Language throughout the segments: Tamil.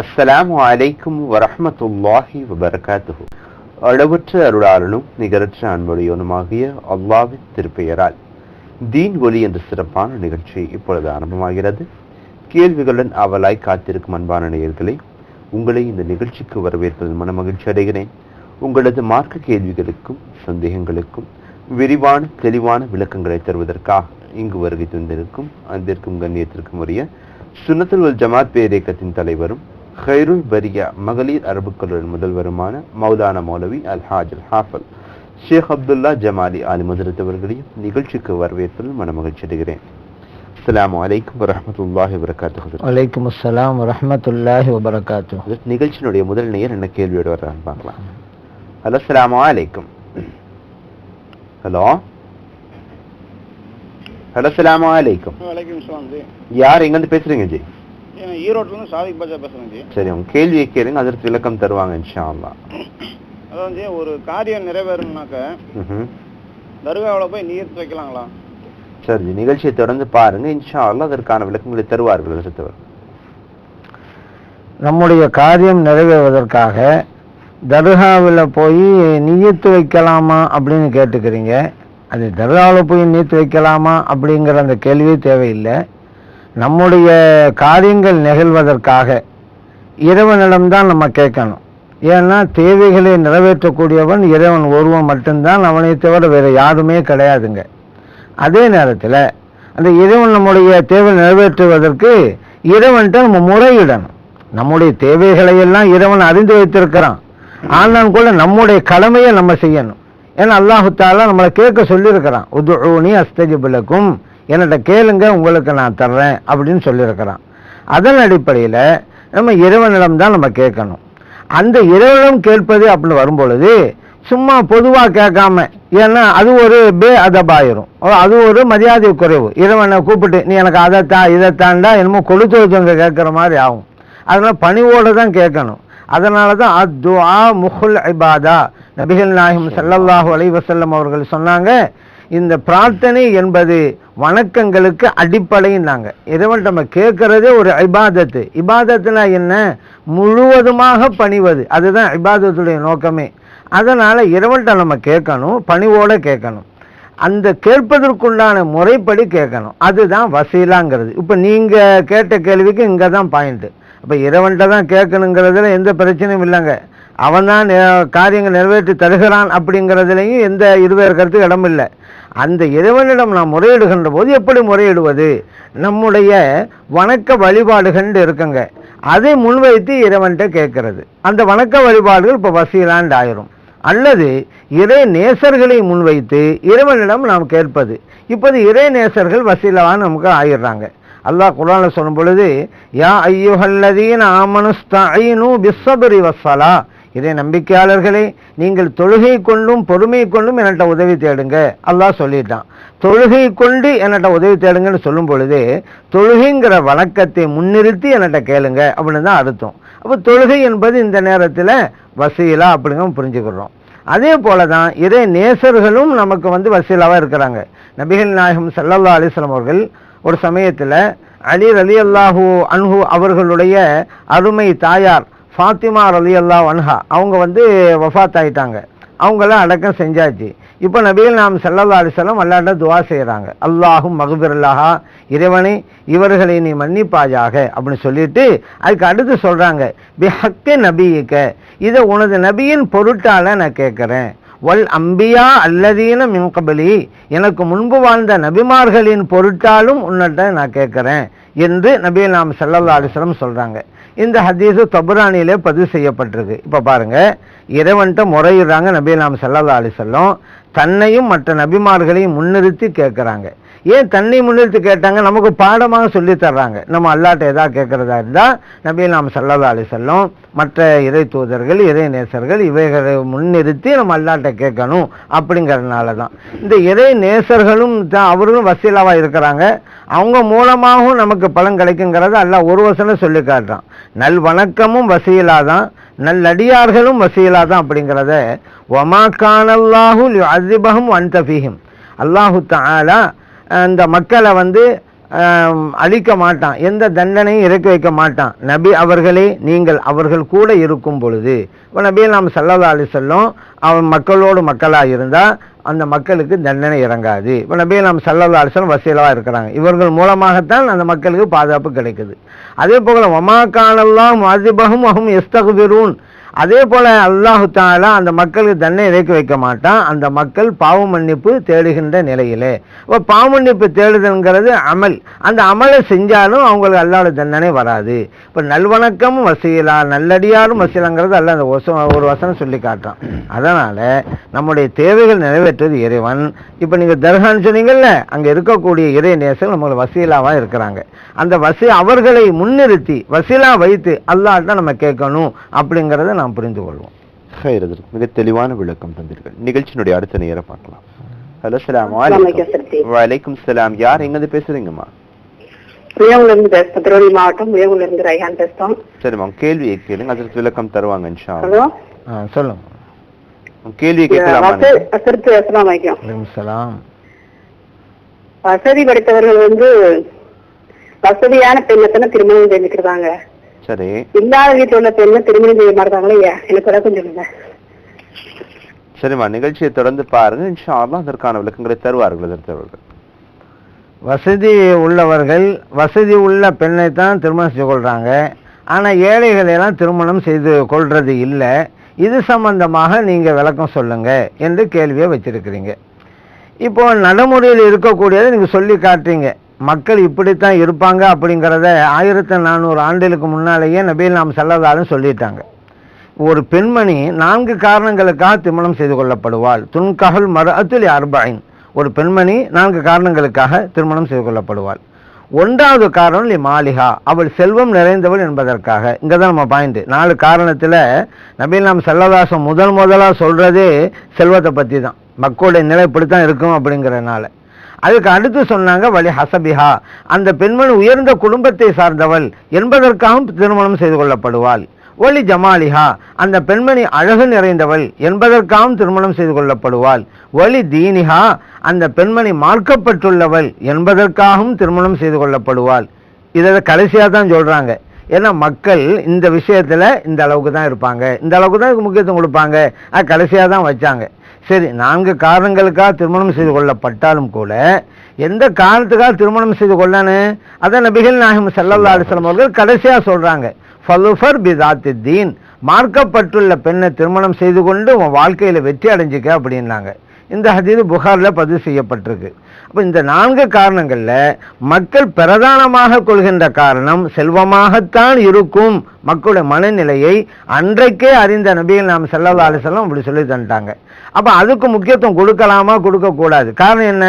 அஸ்ஸலாமு அலைக்கும் வரஹ்மத்துல்லாஹி வபரகாத்துஹு அளவற்ற அருளாளனும் நிகரற்ற அன்புடையவனுமாகிய அல்லாவின் திருப்பெயரால் தீன் ஒலி என்ற சிறப்பான நிகழ்ச்சி இப்பொழுது ஆரம்பமாகிறது கேள்விகளுடன் அவலாய் காத்திருக்கும் அன்பான நேயர்களை உங்களை இந்த நிகழ்ச்சிக்கு வரவேற்பதில் மனமகிழ்ச்சி அடைகிறேன். உங்களது மார்க்க கேள்விகளுக்கும் சந்தேகங்களுக்கும் விரிவான தெளிவான விளக்கங்களை தருவதற்காக இங்கு வருகை தந்திருக்கும் அன்பிற்கும் கண்ணியத்திற்கும் உரிய சுன்னத்துல் வல் ஜமாத் பேரியக்கத்தின் தலைவரும் ஹைருல் பரியா மகளிர் அரபுக்களுடன் முதல்வருமான மௌலானா மௌலவி அல் ஹாஜ் அல் ஹாஃபல் ஷேக் அப்துல்லா ஜமாலி ஆலி அவர்களையும் நிகழ்ச்சிக்கு வரவேற்பதில் மனமகிழ்ச்சி அடைகிறேன். அஸ்ஸலாமு அலைக்கும் வரஹ்மத்துல்லாஹி வபரகாத்துஹு. வலைக்கும் அஸ்ஸலாம் வரஹ்மத்துல்லாஹி வபரகாத்து ஹஜரத், நிகழ்ச்சியினுடைய முதல் நேயர் என்ன கேள்வியோடு வர்றான்னு பார்க்கலாம் ஹலோ அஸ்ஸலாமு அலைக்கும் ஹலோ ஹலோ அஸ்ஸலாமு அலைக்கும் வலைக்கம் இஸ்லாம் ஜி யார் எங்கேருந்து பேசுறீங்க ஜி? ஈரோட்லேருந்து சாதிக் பாஜா பேசுகிறேன் ஜி. சரி உங்க கேள்வியை கேளுங்க அதற்கு விளக்கம் தருவாங்க இன்ஷா அல்லாஹ் அதான் ஜி ஒரு காரியம் நிறைவேறணுனாக்க ம்ஹும். தர்காவில் போய் நீர்த்து வைக்கலாங்களா? சரி ஜி நிகழ்ச்சியை தொடர்ந்து பாருங்க இன்ஷா அல்லாஹ் அதற்கான விளக்கங்களை தருவார்கள் அடுத்தவர். நம்முடைய காரியம் நிறைவேறுவதற்காக தர்காவில் போய் நீத்து வைக்கலாமா அப்படின்னு கேட்டுக்கிறீங்க. அது தர்காவில் போய் நீத்து வைக்கலாமா அப்படிங்கிற அந்த கேள்வியே தேவையில்லை. நம்முடைய காரியங்கள் நிகழ்வதற்காக இறைவனிடம்தான் நம்ம கேட்கணும். ஏன்னா தேவைகளை நிறைவேற்றக்கூடியவன் இறைவன் ஒருவன் மட்டும்தான் அவனை தவிர வேறு யாருமே கிடையாதுங்க. அதே நேரத்தில் அந்த இறைவன் நம்முடைய தேவை நிறைவேற்றுவதற்கு இறைவன்கிட்ட நம்ம முறையிடணும். நம்முடைய தேவைகளை எல்லாம் இறைவன் அறிந்து வைத்திருக்கிறான். ஆனால் கூட நம்முடைய கடமையை நம்ம செய்யணும். ஏன்னா அல்லாஹு தாலா நம்மளை கேட்க சொல்லியிருக்கிறான். உதுஊனி அஸ்தஜிபுலக்கும் என்னட்ட கேளுங்க உங்களுக்கு நான் தர்றேன் அப்படின்னு சொல்லியிருக்கிறான். அதன் அடிப்படையில் நம்ம இறைவனிடம் தான் நம்ம கேட்கணும். அந்த இறைவனிடம் கேட்பது அப்படின்னு வரும்பொழுது சும்மா பொதுவாக கேட்காம ஏன்னா அது ஒரு பே அதபாயிரும் அது ஒரு மரியாதை குறைவு. இறைவனை கூப்பிட்டு நீ எனக்கு அதைத்தா இதைத்தாண்டா என்னமோ கொளுத்து வச்சவங்க கேட்குற மாதிரி ஆகும். அதனால் பணிவோடு தான் கேட்கணும். அதனால தான் அத்துஆ முஹுல் இபாதா. நபிகள் நாயகம் ஸல்லல்லாஹு அலைஹி வஸல்லம் அவர்கள் சொன்னாங்க இந்த பிரார்த்தனை என்பது வணக்கங்களுக்கு அடிப்படைன்னாங்க இறைவன் நம்ம கேட்கறதே ஒரு இபாதத்து. இபாதத்துனா என்ன? முழுவதுமாக பணிவது. அதுதான் இபாதத்துடைய நோக்கமே. அதனால இறைவன்கிட்ட நம்ம கேட்கணும் பணிவோட கேட்கணும். அந்த கேட்பதற்குண்டான முறைப்படி கேட்கணும். அதுதான் வசீலாங்கிறது. இப்போ நீங்கள் கேட்ட கேள்விக்கு இங்கே தான் பாயிண்ட்டு அப்போ இறைவன்கிட்ட தான் கேட்கணுங்கிறதுல எந்த பிரச்சனையும் இல்லைங்க. அவன் தான் காரியங்கள் நிறைவேற்றி தருகிறான் அப்படிங்கிறதுலையும் எந்த இருவேறு கருத்து இடம் இல்லை. அந்த இறைவனிடம் நாம் முறையிடுகின்ற போது எப்படி முறையிடுவது? நம்முடைய வணக்க வழிபாடுகள் இருக்குங்க. அதை முன்வைத்து இறைவன்கிட்ட கேட்கறது. அந்த வணக்க வழிபாடுகள் இப்போ வசீலாண்டு ஆயிரும். அல்லது இறை நேசர்களை முன்வைத்து இறைவனிடம் நாம் கேட்பது. இப்போது இறை நேசர்கள் வசீலாவான்னு நமக்கு ஆயிடுறாங்க. அல்லாஹ் குர்ஆன்ல சொல்லும் பொழுது யா ஐயோஹல்லதீன் ஆமனுஸ்தஈனு பிஸ்ஸப்ரி வசலா இதே நம்பிக்கையாளர்களே நீங்கள் தொழுகை கொண்டும் பொறுமை கொண்டும் என்கிட்ட உதவி தேடுங்க. அல்லாஹ் சொல்லிட்டான். தொழுகை கொண்டு என்கிட்ட உதவி தேடுங்கன்னு சொல்லும் பொழுது தொழுகைங்கிற வணக்கத்தை முன்னிறுத்தி என்கிட்ட கேளுங்க அப்படின்னு தான் அர்த்தம். அப்போ தொழுகை என்பது இந்த நேரத்தில் வசீலா அப்படிங்க புரிஞ்சுக்கிறோம். அதே போல தான் இறை நேசர்களும் நமக்கு வந்து வசீலாவாக இருக்கிறாங்க. நபிகள் நாயகம் சல்லல்லா அலைஹி அவர்கள் ஒரு சமயத்தில் அலி அலி அல்லாஹூ அன்ஹு அவர்களுடைய அருமை தாயார் ஃபாத்திமா ரலி அல்லாஹ் அன்ஹா அவங்க வந்து வஃபாத் ஆகிட்டாங்க அவங்களாம் அடக்கம் செஞ்சாச்சு. இப்போ நபிகள் நாம் ஸல்லல்லாஹு அலைஹி அல்லாட்ட துவா செய்கிறாங்க அல்லாஹும் மகுபிரல்லாஹா இறைவனை இவர்களை நீ மன்னிப்பாயாக அப்படின்னு சொல்லிட்டு அதுக்கு அடுத்து சொல்றாங்க. பிஹக்கு நபியிக்க இதை உனது நபியின் பொருட்டால் நான் கேட்குறேன். வல் அம்பியா அல்லதீன மின்கபலி எனக்கு முன்பு வாழ்ந்த நபிமார்களின் பொருட்டாலும் உன்னிட்ட நான் கேட்குறேன் என்று நபி நாம் ஸல்லல்லாஹு சொல்கிறாங்க இந்த ஹதீஸு தபுரானிலே பதிவு செய்யப்பட்டிருக்கு. இப்போ பாருங்க இறைவன்ட்ட முறையிடுறாங்க நபி நாம் ஸல்லல்லாஹு தன்னையும் மற்ற நபிமார்களையும் முன்னிறுத்தி கேட்குறாங்க. ஏன் தன்னை முன்னிறுத்து கேட்டாங்க? நமக்கு பாடமாக சொல்லி தர்றாங்க. நம்ம அல்லாட்ட எதாவது கேட்குறதா இருந்தால் நபி நாம் சல்லதா அலி செல்லும் மற்ற இறை தூதர்கள் இறை நேசர்கள் இவைகளை முன்னிறுத்தி நம்ம அல்லாட்ட கேட்கணும் அப்படிங்கிறதுனால தான். இந்த இறை நேசர்களும் தான் அவர்களும் வசீலாவாக இருக்கிறாங்க. அவங்க மூலமாகவும் நமக்கு பலன் கிடைக்குங்கிறத அல்லாஹ் ஒரு வசனம் சொல்லி காட்டுறான். நல் வணக்கமும் வசீலா தான் நல்லடியார்களும் வசீலா தான் அப்படிங்கிறத ஒமா கானல்லாஹு அசிபகம் வந்தபிஹிம் அல்லாஹு தாலா அந்த மக்களை வந்து அழிக்க மாட்டான். எந்த தண்டனையும் இறக்கி வைக்க மாட்டான். நபி அவர்களே நீங்கள் அவர்கள் கூட இருக்கும் பொழுது இப்போ நபியை நாம் சல்லல்லா அலி சொல்லும் அவன் மக்களோடு மக்களாக இருந்தால் அந்த மக்களுக்கு தண்டனை இறங்காது. இப்போ நபியை நாம் சல்லல்லா அலிஸ்லம் வசீலாக இருக்கிறாங்க. இவர்கள் மூலமாகத்தான் அந்த மக்களுக்கு பாதுகாப்பு கிடைக்குது. அதே போல ஒமா கானல்லாம் மாதிபகம் அஹும் எஸ்தகுபிரூன் அதே போல் அல்லாஹு தாலா அந்த மக்களுக்கு தண்டனை இறக்கி வைக்க மாட்டான். அந்த மக்கள் பாவ மன்னிப்பு தேடுகின்ற நிலையிலே. இப்போ பாவ மன்னிப்பு தேடுதல்ங்கிறது அமல். அந்த அமலை செஞ்சாலும் அவங்களுக்கு அல்லாட தண்டனை வராது. இப்போ நல்வணக்கமும் வசீலா நல்லடியாரும் வசீலாங்கிறது அல்ல அந்த ஒரு வசனம் சொல்லி காட்டுறான். அதனால் நம்முடைய தேவைகள் நிறைவேற்றது இறைவன். இப்போ நீங்கள் தர்கான்னு சொன்னீங்கல்ல அங்கே இருக்கக்கூடிய இறை நேசம் நம்மளுக்கு வசீலாவாக இருக்கிறாங்க. அந்த வசி அவர்களை முன்னிறுத்தி வசீலா வைத்து அல்லாஹ்ட்ட நம்ம கேட்கணும் அப்படிங்கிறத நாம் புரிந்து கொள்வோம். மிக தெளிவான விளக்கம் தந்தீர்கள். நிகழ்ச்சியினுடைய அடுத்த நேரம் பார்க்கலாம். ஹலோ சலாம் வலைக்கம் சலாம். யார் எங்கிருந்து பேசுறீங்கம்மா? வியவுல இருந்து பேசுறோம் திருவள்ளி மாவட்டம் வியவுல இருந்து ரைஹான் பேசுறோம். சரிம்மா உங்க கேள்வியை கேளுங்க. அதற்கு விளக்கம் தருவாங்க இன்ஷா. ஹலோ? சொல்லுங்க. கேள்வியை கேட்கலாமா? வசதி படைத்தவர்கள் வந்து வசதியான பெண்ணை தானே திருமணம் செஞ்சுக்கிறாங்க சரி. இல்லாத வீட்டுல உள்ள பெண்ணை திருமணம் செய்ய மாட்டாங்களே எனக்கு விளக்கம் சொல்லுங்க சரிம்மா நிகழ்ச்சியை தொடர்ந்து பாருங்க. இன்ஷா அல்லாஹ் அதற்கான விளக்கங்களை தருவார்கள் எதிர்த்தவர்கள் வசதி உள்ளவர்கள் வசதி உள்ள பெண்ணை தான் திருமணம் செய்து கொள்றாங்க. ஆனா ஏழைகளை எல்லாம் திருமணம் செய்து கொள்றது இல்லை. இது சம்பந்தமாக நீங்க விளக்கம் சொல்லுங்க என்று கேள்வியை வச்சிருக்கிறீங்க. இப்போ நடைமுறையில் இருக்கக்கூடியதை நீங்க சொல்லி காட்டுறீங்க. மக்கள் இப்படித்தான் இருப்பாங்க அப்படிங்கிறத ஆயிரத்தி நானூறு ஆண்டுகளுக்கு முன்னாலேயே நபியில் நாம் செல்லதாலும் சொல்லிட்டாங்க. ஒரு பெண்மணி நான்கு காரணங்களுக்காக திருமணம் செய்து கொள்ளப்படுவாள். துன்கஹல் அத்துலி அர்பாயின் ஒரு பெண்மணி நான்கு காரணங்களுக்காக திருமணம் செய்து கொள்ளப்படுவாள். ஒன்றாவது காரணம் லி மாலிகா அவள் செல்வம் நிறைந்தவள் என்பதற்காக. இங்கே தான் நம்ம பாயிண்ட் நாலு காரணத்தில் நபீல் நாம் செல்லதாசம் முதல் முதலாக சொல்கிறதே செல்வத்தை பற்றி தான் மக்களுடைய நிலை இப்படித்தான் இருக்கும் அப்படிங்கிறனால அதுக்கு அடுத்து சொன்னாங்க வலி ஹசபிஹா. அந்த பெண்மணி உயர்ந்த குடும்பத்தை சார்ந்தவள் என்பதற்காகவும் திருமணம் செய்து கொள்ளப்படுவாள். ஒலி ஜமாலிஹா. அந்த பெண்மணி அழகு நிறைந்தவள் என்பதற்காகவும் திருமணம் செய்து கொள்ளப்படுவாள். ஒலி தீனிஹா. அந்த பெண்மணி மார்க்கப்பட்டுள்ளவள் என்பதற்காகவும் திருமணம் செய்து கொள்ளப்படுவாள். இதை கடைசியாக தான் சொல்கிறாங்க ஏன்னா மக்கள் இந்த விஷயத்தில் இந்த அளவுக்கு தான் இருப்பாங்க. இந்த அளவுக்கு தான் இதுக்கு முக்கியத்துவம் கொடுப்பாங்க. அது தான் வச்சாங்க. சரி நான்கு காரணங்களுக்காக திருமணம் செய்து கொள்ளப்பட்டாலும் கூட எந்த காரணத்துக்காக திருமணம் செய்து கொள்ளான்னு அதை நபிகள் நாயகம் ஸல்லல்லாஹு அலைஹி அவர்கள் கடைசியாக சொல்கிறாங்க ஃபலுஃபர் பிதாத்தி தீன் மார்க்கப்பட்டுள்ள பெண்ணை திருமணம் செய்து கொண்டு உன் வாழ்க்கையில் வெற்றி அடைஞ்சிக்க அப்படின்னாங்க. இந்த ஹதீது புகாரில் பதிவு செய்யப்பட்டிருக்கு. அப்போ இந்த நான்கு காரணங்களில் மக்கள் பிரதானமாக கொள்கின்ற காரணம் செல்வமாகத்தான் இருக்கும் மக்களுடைய மனநிலையை அன்றைக்கே அறிந்த நபிகள் நாம் ஸல்லல்லாஹு அலைஹி அப்படி சொல்லி தந்துட்டாங்க. அப்போ அதுக்கு முக்கியத்துவம் கொடுக்கலாமா? கொடுக்கக்கூடாது. காரணம் என்ன?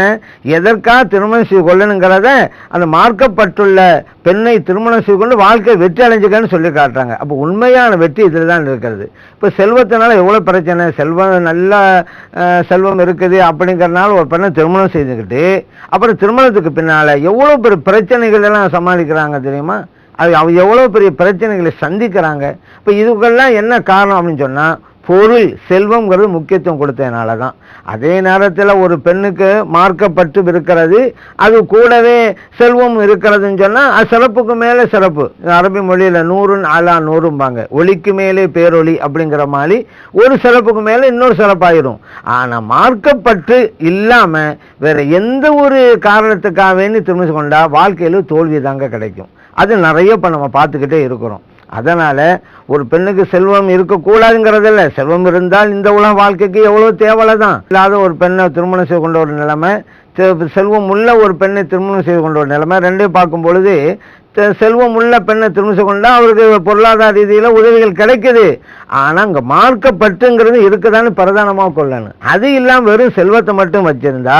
எதற்காக திருமணம் செய்து கொள்ளணுங்கிறத அந்த மார்க்கப்பட்டுள்ள பெண்ணை திருமணம் செய்து கொண்டு வாழ்க்கை வெற்றி அடைஞ்சுக்கன்னு சொல்லி காட்டுறாங்க. அப்போ உண்மையான வெற்றி இதில் தான் இருக்கிறது. இப்போ செல்வத்தினால எவ்வளோ பிரச்சனை? செல்வம் நல்ல செல்வம் இருக்குது அப்படிங்கிறனால ஒரு பெண்ணை திருமணம் செய்துக்கிட்டு அப்புறம் திருமணத்துக்கு பின்னால் எவ்வளோ பெரிய பிரச்சனைகள் எல்லாம் சமாளிக்கிறாங்க தெரியுமா? அது அவ எவ்வளோ பெரிய பிரச்சனைகளை சந்திக்கிறாங்க. இப்போ இதுக்கெல்லாம் என்ன காரணம் அப்படின்னு சொன்னால் பொருள் செல்வம்ங்கிறது முக்கியத்துவம் கொடுத்ததுனால தான் அதே நேரத்தில் ஒரு பெண்ணுக்கு மார்க்கப்பட்டு இருக்கிறது அது கூடவே செல்வம் இருக்கிறதுன்னு சொன்னால் அது சிறப்புக்கு மேலே சிறப்பு. அரபி மொழியில் நூறுன்னு ஆலா நூறும்பாங்க. ஒளிக்கு மேலே பேரொளி அப்படிங்கிற மாதிரி ஒரு சிறப்புக்கு மேலே இன்னொரு சிறப்பாயிரும். ஆனால் மார்க்கப்பட்டு இல்லாமல் வேறு எந்த ஒரு காரணத்துக்காக வேண்டி திருமணம் கொண்டா வாழ்க்கையில் தோல்வி தாங்க கிடைக்கும். அது நிறைய இப்போ நம்ம பார்த்துக்கிட்டே இருக்கிறோம். அதனால் ஒரு பெண்ணுக்கு செல்வம் இருக்கக்கூடாதுங்கிறதில்ல. செல்வம் இருந்தால் இந்த உலக வாழ்க்கைக்கு எவ்வளோ தேவலை தான் இல்லாத ஒரு பெண்ணை திருமணம் செய்து கொண்ட ஒரு நிலைமை செ- செல்வம் உள்ள ஒரு பெண்ணை திருமணம் செய்து கொண்ட ஒரு நிலைமை ரெண்டையும் பார்க்கும் பொழுது செல்வம் உள்ள பெண்ணை திருமணம் கொண்டா அவருக்கு பொருளாதார ரீதியில் உதவிகள் கிடைக்குது. ஆனால் அங்கே மார்க்கப்பட்டுங்கிறது இருக்குதான்னு பிரதானமாக கொள்ளணும். அது இல்லாமல் வெறும் செல்வத்தை மட்டும் வச்சிருந்தா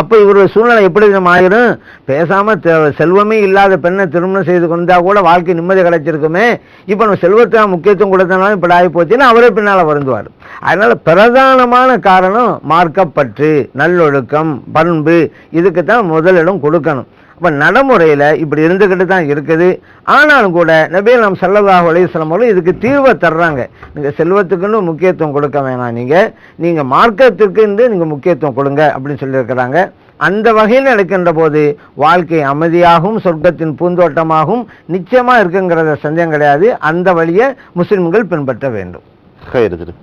அப்போ இவருடைய சூழ்நிலை எப்படி நம்ம ஆயிரும் பேசாமல் செல்வமே இல்லாத பெண்ணை திருமணம் செய்து கொண்டா கூட வாழ்க்கை நிம்மதி கிடைச்சிருக்குமே. இப்போ நம்ம செல்வத்தை முக்கியத்துவம் கொடுத்தனாலும் இப்படி ஆகி போச்சுன்னா அவரே பின்னால் வருந்துவார். அதனால் பிரதானமான காரணம் மார்க்கப்பற்று நல்லொழுக்கம் பண்பு இதுக்கு தான் முதலிடம் கொடுக்கணும். இப்போ நடைமுறையில் இப்படி இருந்துக்கிட்டு தான் இருக்குது. ஆனாலும் கூட நபிகள் நாம் செல்லதாக அலைஹி அவர்கள் இதுக்கு தீர்வை தர்றாங்க. நீங்கள் செல்வத்துக்குன்னு முக்கியத்துவம் கொடுக்க வேணாம் நீங்கள் நீங்கள் மார்க்கத்திற்கு நீங்கள் முக்கியத்துவம் கொடுங்க அப்படின்னு சொல்லியிருக்கிறாங்க. அந்த வகையில் நடக்கின்ற போது வாழ்க்கை அமைதியாகவும் சொர்க்கத்தின் பூந்தோட்டமாகவும் நிச்சயமாக இருக்குங்கிறத சந்தேகம் கிடையாது. அந்த வழியை முஸ்லிம்கள் பின்பற்ற வேண்டும்.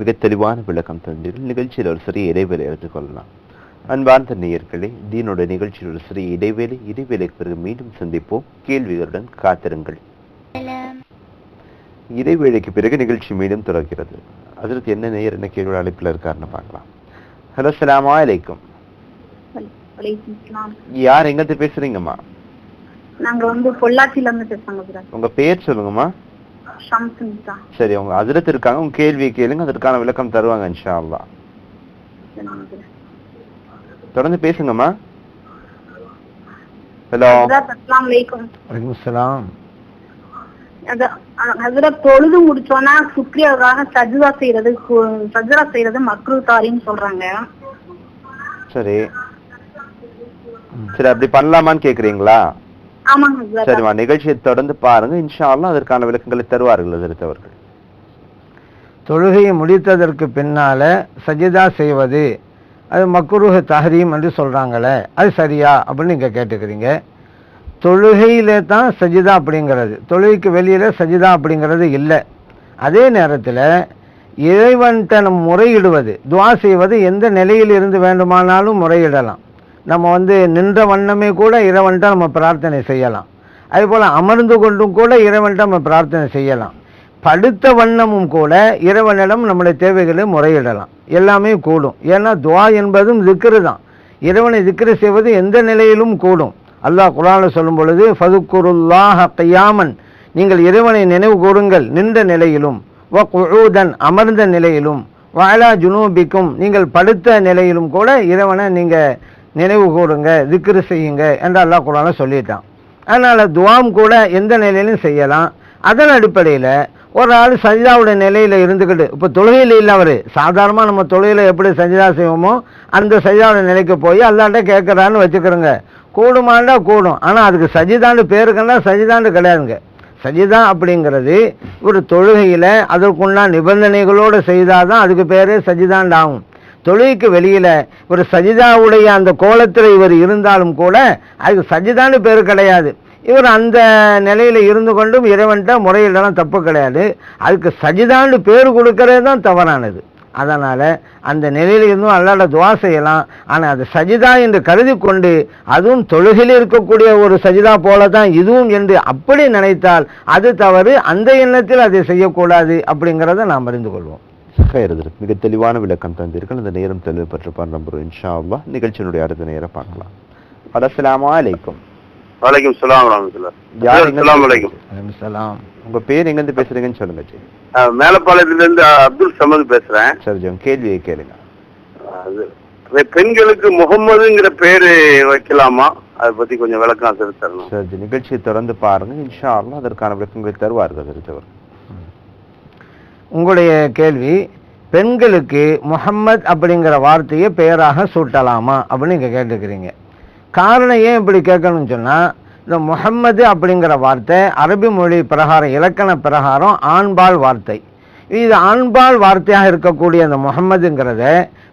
மிக தெளிவான விளக்கம் தந்தீர்கள் நிகழ்ச்சியில் ஒரு சிறிய இடைவெளி எடுத்துக்கொள்ளலாம். அன்பார்ந்த நேயர்களே தீனோட நிகழ்ச்சியில் சிறிய இடைவேளை இடைவேளைக்கு பிறகு மீண்டும் சந்திப்போம். கேள்விகளுடன் காத்திருங்கள். இடைவேளைக்கு பிறகு நிகழ்ச்சி மீண்டும் தொடர்கிறது. அதற்கு என்ன நேயர் என்ன கேள்வி அழைப்பில் இருக்காருன்னு பார்க்கலாம். ஹலோ சலாமா அலைக்கும் யார் எங்கிருந்து பேசுறீங்கம்மா? நாங்க வந்து பொள்ளாச்சில இருந்து பேசுறாங்க உங்க பேர் சொல்லுங்கம்மா. சரி உங்க அதிரத்து இருக்காங்க உங்க கேள்வியை கேளுங்க அதற்கான விளக்கம் தருவாங்க இன்ஷா அல்லாஹ். தொடர்ந்து பேசுங்கம்மா. ஹலோ அஸ்லாம் வலைக்கும் வலைக்கும் ஸலாம் ஹசரத் தொழுது முடிச்சோன்னா சுக்ரியாவுக்காக சஜ்தா செய்யறது சஜ்தா செய்யறது மக்ரு தாரின்னு சொல்றாங்க. சரி. சரி அப்படி பண்ணலாமான்னு கேக்குறீங்களா? சரிம்மா நிகழ்ச்சியை தொடர்ந்து பாருங்க. இன்ஷா அல்லாஹ் அதற்கான விளக்கங்களை தருவார்கள் அதிர்த்தவர்கள் தொழுகையை முடித்ததற்கு பின்னால சஜிதா செய்வது அது மக்குருஹ தஹரீம் என்று சொல்கிறாங்களே அது சரியா அப்படின்னு நீங்கள் கேட்டுக்கிறீங்க. தொழுகையிலே தான் சஜிதா அப்படிங்கிறது. தொழுகைக்கு வெளியில் சஜிதா அப்படிங்கிறது இல்லை. அதே நேரத்தில் இறைவன்கிட்ட நம்ம முறையிடுவது துவா செய்வது எந்த நிலையில் இருந்து வேண்டுமானாலும் முறையிடலாம். நம்ம வந்து நின்ற வண்ணமே கூட இறைவன்கிட்ட நம்ம பிரார்த்தனை செய்யலாம். அதே போல் அமர்ந்து கொண்டும் கூட இறைவன்கிட்ட நம்ம பிரார்த்தனை செய்யலாம். படுத்த வண்ணமும் கூட இறைவனிடம் நம்முடைய தேவைகளை முறையிடலாம். எல்லாமே கூடும். ஏன்னா துவா என்பதும் திக்ரு தான். இறைவனை திக்ரு செய்வது எந்த நிலையிலும் கூடும். அல்லாஹ் குரானில் சொல்லும் பொழுது ஃபதுக்குருல்லாஹ கையாமன். நீங்கள் இறைவனை நினைவு கூறுங்கள் நின்ற நிலையிலும். வ குழுதன் அமர்ந்த நிலையிலும். வாழா ஜுனூபிக்கும் நீங்கள் படுத்த நிலையிலும் கூட இறைவனை நீங்கள் நினைவு கூறுங்க திக்ரு செய்யுங்க என்று அல்லாஹ் குரானில் சொல்லிட்டான். அதனால் துவாம் கூட எந்த நிலையிலும் செய்யலாம். அதன் அடிப்படையில் ஒரு ஆள் சஜிதாவுடைய நிலையில் இருந்துக்கிட்டு இப்போ தொழுகையில் இல்லை அவர். சாதாரணமாக நம்ம தொழுகையில் எப்படி சஜிதா செய்வோமோ அந்த சஜிதாவுடைய நிலைக்கு போய் அல்லாண்ட கேட்குறான்னு வச்சுக்கிறோங்க. கூடுமாண்டா கூடும். ஆனால் அதுக்கு சஜிதாண்டு பேருக்குன்னா சஜிதாண்டு கிடையாதுங்க. சஜிதா அப்படிங்கிறது ஒரு தொழுகையில் அதற்குண்டான நிபந்தனைகளோடு செய்தால் தான் அதுக்கு பேரே சஜிதாண்டு ஆகும் தொழுகைக்கு வெளியில் ஒரு சஜிதாவுடைய அந்த கோலத்தில் இவர் இருந்தாலும் கூட அதுக்கு சஜிதான்னு பேர் கிடையாது. இவர் அந்த நிலையில் இருந்து கொண்டும் இறைவன்கிட்ட முறையிடலாம் தப்பு கிடையாது. அதுக்கு சஜிதான்னு பேர் கொடுக்கறது தான் தவறானது. அதனால் அந்த நிலையில் இருந்தும் அல்லாட துவா செய்யலாம். ஆனால் அது சஜிதா என்று கருதி கொண்டு அதுவும் தொழுகையில் இருக்கக்கூடிய ஒரு சஜிதா போல தான் இதுவும் என்று அப்படி நினைத்தால் அது தவறு. அந்த எண்ணத்தில் அதை செய்யக்கூடாது அப்படிங்கிறத நாம் அறிந்து கொள்வோம். ஹைரது மிக தெளிவான விளக்கம் தந்தீர்கள். இந்த நேரம் தெளிவு பெற்று நம்புகிறோம் இன்ஷா அல்லா நிகழ்ச்சியினுடைய அடுத்த நேரம் பார்க்கலாம். அஸ்ஸலாமு அலைக்கும். வலைக்கும் சலாம் சலாம் வலைக்கும் சலாம் உங்க பேர் எங்க இருந்து பேசுறீங்கன்னு சொல்லுங்க ஜி. மேலப்பாளையத்துல இருந்து அப்துல் சமது பேசுறேன். சரி ஜி உங்க கேள்வியை கேளுங்க. பெண்களுக்கு முகம்மதுங்கிற பேரு வைக்கலாமா? அதை பத்தி கொஞ்சம் விளக்கம் சொல்லி தரணும். சரி நிகழ்ச்சியை தொடர்ந்து பாருங்க. இன்ஷா அல்லாஹ் அதற்கான விளக்கங்களை தருவார்கள் அதிர்த்தவர் உங்களுடைய கேள்வி பெண்களுக்கு முஹம்மத் அப்படிங்கிற வார்த்தையை பெயராக சூட்டலாமா அப்படின்னு நீங்க கேட்டுக்கிறீங்க. காரணம் ஏன் இப்படி கேட்கணும்னு சொன்னால் இந்த முஹம்மது அப்படிங்கிற வார்த்தை அரபி மொழி பிரகாரம் இலக்கண பிரகாரம் ஆண்பால் வார்த்தை. இது ஆண்பால் வார்த்தையாக இருக்கக்கூடிய அந்த முகம்மதுங்கிறத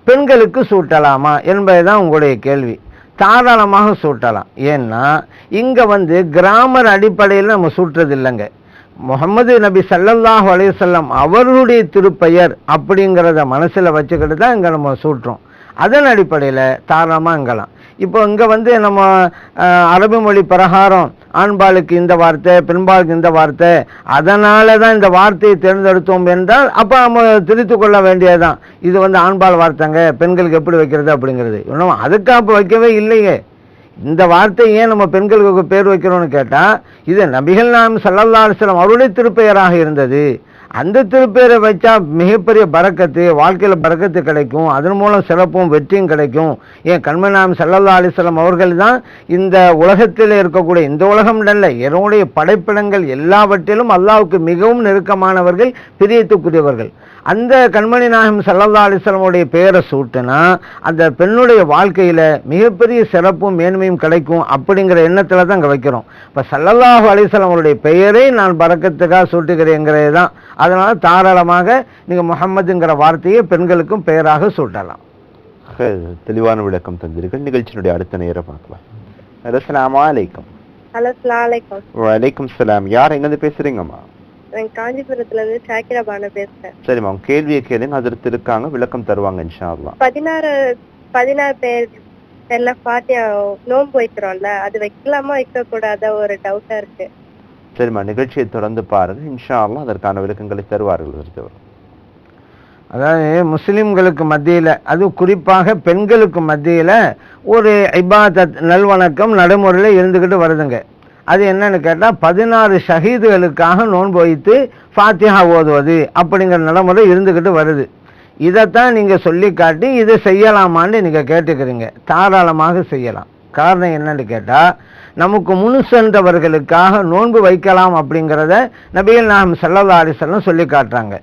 பெண்களுக்கு சூட்டலாமா என்பது தான் உங்களுடைய கேள்வி. தாராளமாக சூட்டலாம். ஏன்னா இங்கே வந்து கிராமர் அடிப்படையில் நம்ம சூட்டுறது இல்லைங்க முகமது நபி சல்லல்லாஹ் அலைஹி அவர்களுடைய திருப்பெயர் அப்படிங்கிறத மனசில் வச்சுக்கிட்டு தான் இங்கே நம்ம சூட்டுறோம். அதன் அடிப்படையில் தாராளமாக இங்கலாம் இப்போ இங்கே வந்து நம்ம அரபு மொழி பிரகாரம் ஆண்பாலுக்கு இந்த வார்த்தை பெண்பாலுக்கு இந்த வார்த்தை அதனால தான் இந்த வார்த்தையை தேர்ந்தெடுத்தோம் என்றால் அப்போ நம்ம திரித்து கொள்ள வேண்டியதுதான். இது வந்து ஆண்பால் வார்த்தைங்க பெண்களுக்கு எப்படி வைக்கிறது அப்படிங்கிறது. இன்னும் அதுக்கு அப்போ வைக்கவே இல்லையே. இந்த வார்த்தை ஏன் நம்ம பெண்களுக்கு பேர் வைக்கிறோம்னு கேட்டால் இது நபிகள் நாம் ஸல்லல்லாஹு அலைஹி அவருடைய திருப்பெயராக இருந்தது. அந்த திருப்பேரை வச்சா மிகப்பெரிய பறக்கத்து வாழ்க்கையில் பறக்கத்து கிடைக்கும். அதன் மூலம் சிறப்பும் வெற்றியும் கிடைக்கும். ஏன் கண்மநாம் சல்லல்லா அலிஸ்லாம் அவர்கள் தான் இந்த உலகத்தில் இருக்கக்கூடிய இந்த உலகம் அல்ல என்னுடைய படைப்பிடங்கள் எல்லாவற்றிலும் அல்லாவுக்கு மிகவும் நெருக்கமானவர்கள் பிரியத்துக்குரியவர்கள். அந்த கண்மணி நாயகம் சல்லல்லா அலிஸ்லமுடைய பெயரை சூட்டுனா அந்த பெண்ணுடைய வாழ்க்கையில மிகப்பெரிய சிறப்பும் மேன்மையும் கிடைக்கும் அப்படிங்கிற எண்ணத்துல தான் அங்க வைக்கிறோம். இப்ப சல்லல்லாஹு அலிஸ்லாம் அவருடைய பெயரை நான் பறக்கத்துக்காக சூட்டுகிறேங்கிறது தான் அதனால தாராளமாக நீங்க முகம்மதுங்கிற வார்த்தையை பெண்களுக்கும் பெயராக சூட்டலாம். தெளிவான விளக்கம் தந்தீர்கள் நிகழ்ச்சியினுடைய அடுத்த நேரம் பார்க்கலாம். அஸ்ஸலாமு அலைக்கும். ஹலோ ஸ்லாலைக்கம் வலைக்கும் சலாம். யார் எங்கேருந்து பேசுறீங்கம்மா? நான் காஞ்சிபுரத்துல இருந்து ஷாக்கிரா பானு பேசுறேன். சரிம்மா உங்க கேள்வியை கேளுங்க அதற்கு இருக்காங்க விளக்கம் தருவாங்க இன்ஷா அல்லாஹ் பதினாறு பதினாறு பேர் எல்லாம் பாத்தியா நோன்பு வைக்கிறோம்ல அது வைக்கலாமா வைக்க கூடாத ஒரு டவுட்டா இருக்கு. சரிம்மா நிகழ்ச்சியை தொடர்ந்து பாருங்க இன்ஷா அல்லாஹ் அதற்கான விளக்கங்களை தருவார்கள். அதாவது முஸ்லிம்களுக்கு மத்தியில அது குறிப்பாக பெண்களுக்கு மத்தியில ஒரு இபாதத் நல்வணக்கம் நடைமுறையில இருந்துகிட்டு வருதுங்க. அது என்னன்னு கேட்டால் பதினாறு ஷஹீதுகளுக்காக நோன்பு வைத்து ஃபாத்திஹா ஓதுவது அப்படிங்கிற நடைமுறை இருந்துக்கிட்டு வருது. இதைத்தான் நீங்கள் சொல்லி காட்டி இதை செய்யலாமான்னு நீங்கள் கேட்டுக்கிறீங்க. தாராளமாக செய்யலாம். காரணம் என்னன்னு கேட்டால் நமக்கு முன் சென்றவர்களுக்காக நோன்பு வைக்கலாம் அப்படிங்கிறத நபிகள் நாம் செல்லதாரி செல்லம் சொல்லி காட்டுறாங்க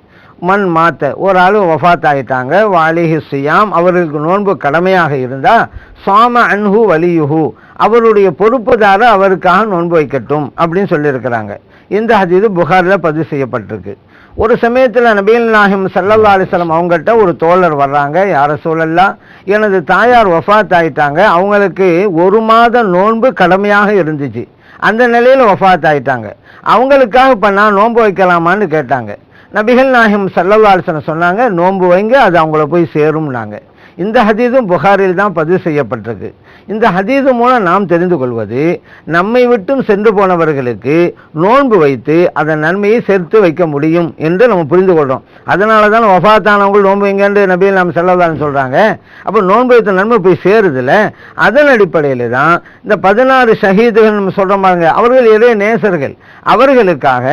மண் மாத்த. ஒரு ஆள் வஃபாத் ஆயிட்டாங்க வாலிஹி சியாம். அவர்களுக்கு நோன்பு கடமையாக இருந்தால் சாம அன்ஹு வலியுஹு. அவருடைய பொறுப்புதாரர் அவருக்காக நோன்பு வைக்கட்டும் அப்படின்னு சொல்லியிருக்கிறாங்க. இந்த ஹதீது புகாரில் பதிவு செய்யப்பட்டிருக்கு. ஒரு சமயத்தில் நபீல் நாஹிம் சல்லா அலிஸ்லாம் அவங்ககிட்ட ஒரு தோழர் வர்றாங்க. யார சூழல்லாம் எனது தாயார் வஃபாத் ஆயிட்டாங்க அவங்களுக்கு ஒரு மாத நோன்பு கடமையாக இருந்துச்சு. அந்த நிலையில் வஃபாத் ஆயிட்டாங்க அவங்களுக்காக இப்போ நான் நோன்பு வைக்கலாமான்னு கேட்டாங்க. நபிகள் நாயகம் சல்லல்லா சொன்னாங்க நோன்பு வைங்க அது அவங்கள போய் சேரும்னாங்க. இந்த ஹதீதும் புகாரில் தான் பதிவு செய்யப்பட்டிருக்கு. இந்த ஹதீது மூலம் நாம் தெரிந்து கொள்வது நம்மை விட்டும் சென்று போனவர்களுக்கு நோன்பு வைத்து அதன் நன்மையை சேர்த்து வைக்க முடியும் என்று நம்ம புரிந்து கொள்கிறோம் அதனால தான் ஒஃபாத்தானவங்க நோன்பு வைங்கன்னு நபியில் நாம் செல்லதான்னு சொல்கிறாங்க அப்போ நோன்பு வைத்த நன்மை போய் சேருதில்ல அதன் அடிப்படையில் தான் இந்த பதினாறு ஷஹீதுகள் நம்ம சொல்கிற பாருங்க அவர்கள் இறை நேசர்கள்? அவர்களுக்காக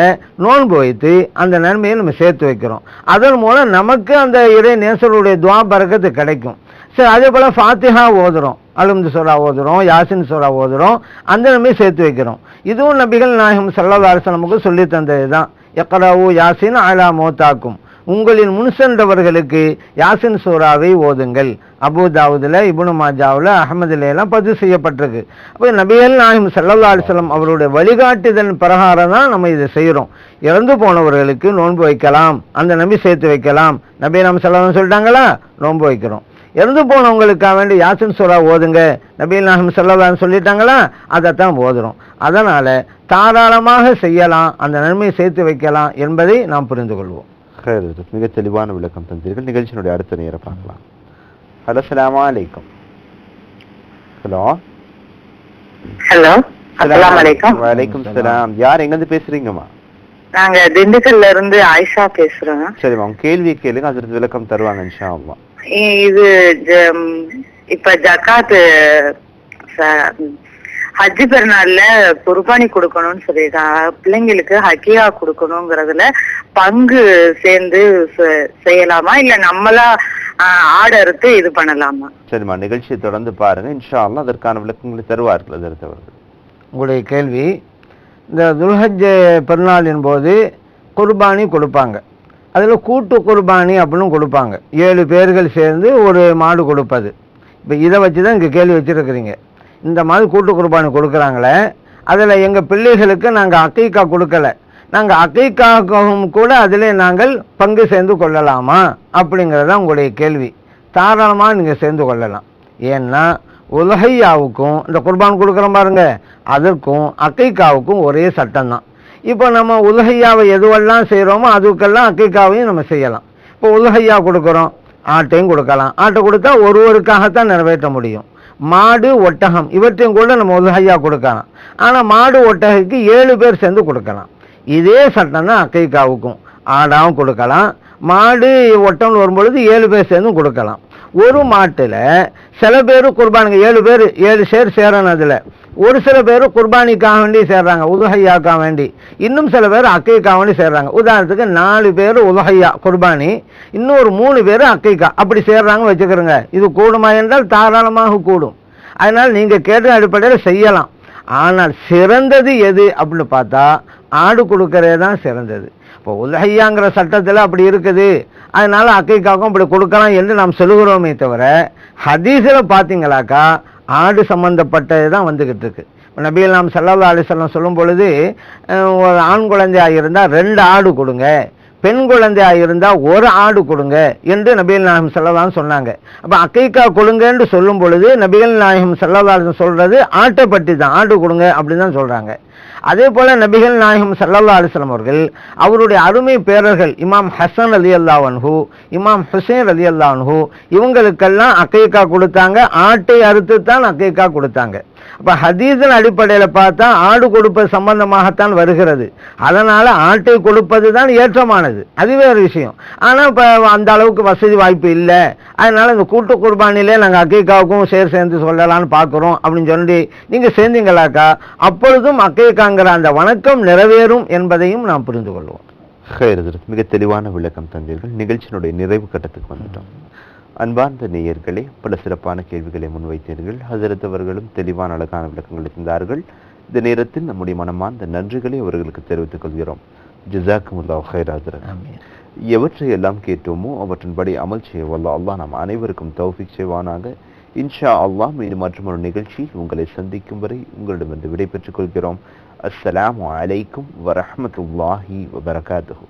நோன்பு வைத்து அந்த நன்மையை நம்ம சேர்த்து வைக்கிறோம். அதன் மூலம் நமக்கு அந்த இறை நேசருடைய துவா பறக்கத்து கிடைக்கும். சரி அதே போல் ஃபாத்திஹா ஓதுறோம். அலுந்து சோரா ஓதுறோம் யாசின் சோரா ஓதுறோம் அந்த நம்பி சேர்த்து வைக்கிறோம். இதுவும் நபிகள் நாயகம் சல்லா நமக்கு சொல்லி தந்தது தான் எக்கராவு யாசின் அலா மோத்தாக்கும். உங்களின் முன் சென்றவர்களுக்கு யாசின் சூராவை ஓதுங்கள். அபுதாவுதில் இபுனு மாஜாவில் அகமதுலாம் பதிவு செய்யப்பட்டிருக்கு. அப்போ நபிகள் நாயகம் சல்லல்லா அலிஸ்லாம் அவருடைய வழிகாட்டுதல் பிரகாரம் தான் நம்ம இதை செய்கிறோம் இறந்து போனவர்களுக்கு நோன்பு வைக்கலாம். அந்த நம்பி சேர்த்து வைக்கலாம். நபி நாம் செல்லலாம் சொல்லிட்டாங்களா? நோன்பு வைக்கிறோம். இறந்து போனவங்களுக்காக வேண்டி யாசின் சூரா ஓதுங்க. நபிகள் நாயகம் சல்லல்லான்னு சொல்லிட்டாங்களா? அதைத்தான் ஓதுறோம். அதனால தாராளமாக செய்யலாம் அந்த நன்மையை சேர்த்து வைக்கலாம் என்பதை நாம் புரிந்து கொள்வோம். மிக தெளிவான விளக்கம் தந்தீர்கள். நிகழ்ச்சியினுடைய அடுத்த நேரம் பார்க்கலாம். ஹலோ சலாமா அலைக்கும். ஹலோ. ஹலோ அஸ்ஸலாமு அலைக்கும். வலைக்கும் சலாம் யார் எங்கிருந்து பேசுறீங்கம்மா? நாங்க திண்டுக்கல்ல இருந்து ஆயிஷா பேசுறோம். சரிம்மா உங்க கேள்வியை கேளுங்க அதற்கு விளக்கம் தருவாங்க இன்ஷா அல்லாஹ். இது ஜ- இப்ப ஜக்காத்து ஹஜ்ஜி பெருநாள்ல குர்பானி கொடுக்கணும்னு சொல்லியிருக்காங்க பிள்ளைங்களுக்கு ஹக்கியா கொடுக்கணுங்கிறதுல பங்கு சேர்ந்து செ- செய்யலாமா? இல்ல நம்மளா ஆடு அறுத்து இது பண்ணலாமா? சரிம்மா நிகழ்ச்சியை தொடர்ந்து பாருங்க. இன்ஷா அல்லாஹ் அதற்கான விளக்கங்களை தருவார்கள் அதற்கு அவர்கள். உங்களுடைய கேள்வி இந்த துல்ஹஜ் பெருநாளின் போது குர்பானி கொடுப்பாங்க. அதில் கூட்டு குர்பானி அப்படின்னு கொடுப்பாங்க. ஏழு பேர்கள் சேர்ந்து ஒரு மாடு கொடுப்பது. இப்போ இதை வச்சு தான் இங்கே கேள்வி வச்சுருக்கிறீங்க. இந்த மாதிரி கூட்டு குர்பானி கொடுக்குறாங்களே அதில் எங்கள் பிள்ளைகளுக்கு நாங்கள் அக்கைக்கா கொடுக்கல. நாங்கள் அக்கைக்காகவும் கூட அதிலே நாங்கள் பங்கு சேர்ந்து கொள்ளலாமா? அப்படிங்கிறது தான் உங்களுடைய கேள்வி. தாராளமாக நீங்கள் சேர்ந்து கொள்ளலாம். ஏன்னா உலகையாவுக்கும் இந்த குர்பான் கொடுக்குறோம் பாருங்க அதற்கும் அக்கைக்காவுக்கும் ஒரே சட்டம் தான். இப்போ நம்ம உலகையாவை எதுவெல்லாம் செய்கிறோமோ அதுக்கெல்லாம் அக்கைக்காவையும் நம்ம செய்யலாம். இப்போ உலகையா கொடுக்குறோம் ஆட்டையும் கொடுக்கலாம். ஆட்டை கொடுத்தா ஒருவருக்காகத்தான் நிறைவேற்ற முடியும். மாடு ஒட்டகம் இவற்றையும் கூட நம்ம உலகையா கொடுக்கலாம். ஆனால் மாடு ஒட்டகைக்கு ஏழு பேர் சேர்ந்து கொடுக்கலாம். இதே சட்டம் தான் அக்கைக்காவுக்கும். ஆடாவும் கொடுக்கலாம். மாடு ஒட்டம்னு வரும்பொழுது ஏழு பேர் சேர்ந்தும் கொடுக்கலாம். ஒரு மாட்டில் சில பேர் குர்பானிங்க ஏழு பேர் ஏழு சேர் சேரணும் அதில். ஒரு சில பேர் குர்பானிக்காக வேண்டி சேர்றாங்க உதுகையாக்காக வேண்டி. இன்னும் சில பேர் அக்கைக்காக வேண்டி சேர்றாங்க. உதாரணத்துக்கு நாலு பேர் உதுகையா குர்பானி. இன்னொரு மூணு பேர் அக்கைக்கா. அப்படி சேர்றாங்கன்னு வச்சுக்கிறோங்க. இது கூடுமா என்றால் தாராளமாக கூடும். அதனால் நீங்கள் கேட்ட அடிப்படையில் செய்யலாம். ஆனால் சிறந்தது எது அப்படின்னு பார்த்தா ஆடு கொடுக்கறதே தான் சிறந்தது. இப்போ உலகையாங்கிற சட்டத்தில் அப்படி இருக்குது. அதனால் அக்கைக்காவுக்கும் இப்படி கொடுக்கலாம் என்று நாம் சொல்லுகிறோமே தவிர ஹதீஸில் பார்த்தீங்களாக்கா ஆடு சம்பந்தப்பட்டது தான் வந்துக்கிட்டு இருக்கு. இப்போ நபிகள் நாம் சல்லா அலிசல்லாம் சொல்லும் பொழுது ஒரு ஆண் குழந்தையாக இருந்தால் ரெண்டு ஆடு கொடுங்க. பெண் குழந்தையாக இருந்தால் ஒரு ஆடு கொடுங்க என்று நபிகள் நாயகம் செல்லலாம் சொன்னாங்க. அப்போ அக்கைக்கா கொடுங்கன்னு சொல்லும் பொழுது நபிகள் நாயகம் செல்லலாம் சொல்கிறது ஆட்டை பற்றி தான் ஆடு கொடுங்க அப்படின்னு தான் சொல்கிறாங்க அதே போல நபிகள் நாயகம் சல்லல்லா அலிஸ்லாம் அவர்கள் அவருடைய அருமை பேரர்கள் இமாம் ஹசன் அலி அல்லாவன்ஹு இமாம் ஹுசேன் அலி அல்லான்ஹு இவங்களுக்கெல்லாம் அக்கைக்கா கொடுத்தாங்க. ஆட்டை அறுத்து தான் அக்கைக்கா கொடுத்தாங்க. அப்போ ஹதீஸின் அடிப்படையில பார்த்தா ஆடு கொடுப்பது சம்பந்தமாகத்தான் வருகிறது. அதனால் ஆட்டை கொடுப்பது தான் ஏற்றமானது. அது வேறு விஷயம். ஆனால் இப்போ அந்த அளவுக்கு வசதி வாய்ப்பு இல்லை. அதனால இந்த கூட்டு குர்பானிலே நாங்கள் அக்கைக்காவுக்கும் சேர் சேர்ந்து சொல்லலாம்னு பார்க்குறோம் அப்படின்னு சொல்லி நீங்க சேர்ந்தீங்களாக்கா அப்பொழுதும் அக்கைக்காங்கிற அந்த வணக்கம் நிறைவேறும் என்பதையும் நாம் புரிந்து கொள்வோம். மிக தெளிவான விளக்கம் தந்தீர்கள். நிகழ்ச்சியினுடைய நிறைவு கட்டத்துக்கு வந்துட்டோம். அன்பார்ந்த நேயர்களே பல சிறப்பான கேள்விகளை முன்வைத்தீர்கள். ஹசரத் அவர்களும் தெளிவான அழகான விளக்கங்களை தந்தார்கள் இந்த நேரத்தில் நம்முடைய மனமார்ந்த நன்றிகளை அவர்களுக்கு தெரிவித்துக் கொள்கிறோம். ஜிசாக்குமுல்லா ஹைர் ஹசரத் எவற்றை எல்லாம் கேட்டோமோ அவற்றின்படி அமல் செய்ய வல்ல அல்லாஹ் நாம் அனைவருக்கும் தௌஃபிக் செய்வானாக. இன்ஷா அல்லாஹ் மீண்டும் மற்றும் ஒரு நிகழ்ச்சியில் உங்களை சந்திக்கும் வரை உங்களிடமிருந்து விடைபெற்றுக் கொள்கிறோம். அஸ்ஸலாமு அலைக்கும் வரஹ்மத்துல்லாஹி வபரகாத்துஹு.